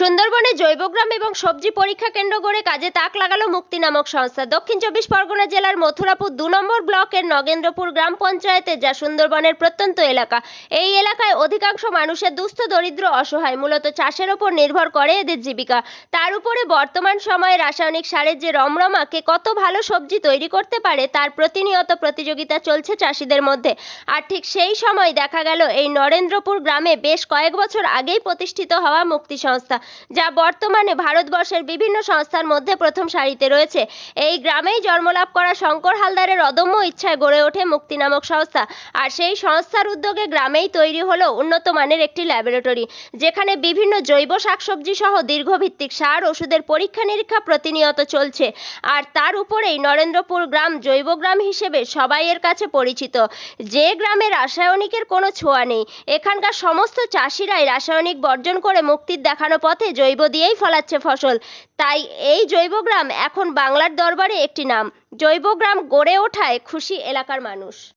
সুন্দরবনে জৈবগ্রাম এবং সবজি পরীক্ষা কেন্দ্র গড়ে কাজে তাক লাগালো মুক্তি নামক সংস্থা। দক্ষিণ চব্বিশ পরগনা জেলার মথুরাপুর দু নম্বর ব্লকের নগেন্দ্রপুর গ্রাম পঞ্চায়েতে, যা সুন্দরবনের প্রত্যন্ত এলাকা। এই এলাকায় অধিকাংশ মানুষের দুস্থ, দরিদ্র, অসহায়, মূলত চাষের ওপর নির্ভর করে এদের জীবিকা। তার উপরে বর্তমান সময়ে রাসায়নিক সারের যে রমরমা কে কত ভালো সবজি তৈরি করতে পারে, তার প্রতিনিয়ত প্রতিযোগিতা চলছে চাষিদের মধ্যে। আর ঠিক সেই সময় দেখা গেল, এই নরেন্দ্রপুর গ্রামে বেশ কয়েক বছর আগেই প্রতিষ্ঠিত হওয়া মুক্তি সংস্থা। যা বর্তমানে ভারতবর্ষের বিভিন্ন সংস্থার মধ্যে প্রথম সারিতে রয়েছে। এই গ্রামেই জন্মলাভ করা শঙ্কর হালদারের অদম্য ইচ্ছায় গড়ে ওঠে মুক্তি নামক সংস্থা। আর সেই সংস্থার উদ্যোগে গ্রামেই তৈরি হলো উন্নত মানের একটি ল্যাবরেটরি, যেখানে বিভিন্ন জৈব শাকসবজি সহ দীর্ঘভিত্তিক সার, ওষুধের পরীক্ষা নিরীক্ষা প্রতিনিয়ত চলছে। আর তার উপরেই নরেন্দ্রপুর গ্রাম জৈব গ্রাম হিসেবে সবাইয়ের কাছে পরিচিত। যে গ্রামে রাসায়নিকের কোনো ছোঁয়া নেই, এখানকার সমস্ত চাষিরাই রাসায়নিক বর্জন করে মুক্তির দেখানো পথে জৈব দিয়েই ফলাচ্ছে ফসল। তাই এই জৈব গ্রাম এখন বাংলার দরবারে একটি নাম। জৈব গ্রাম গড়ে ওঠায় খুশি এলাকার মানুষ।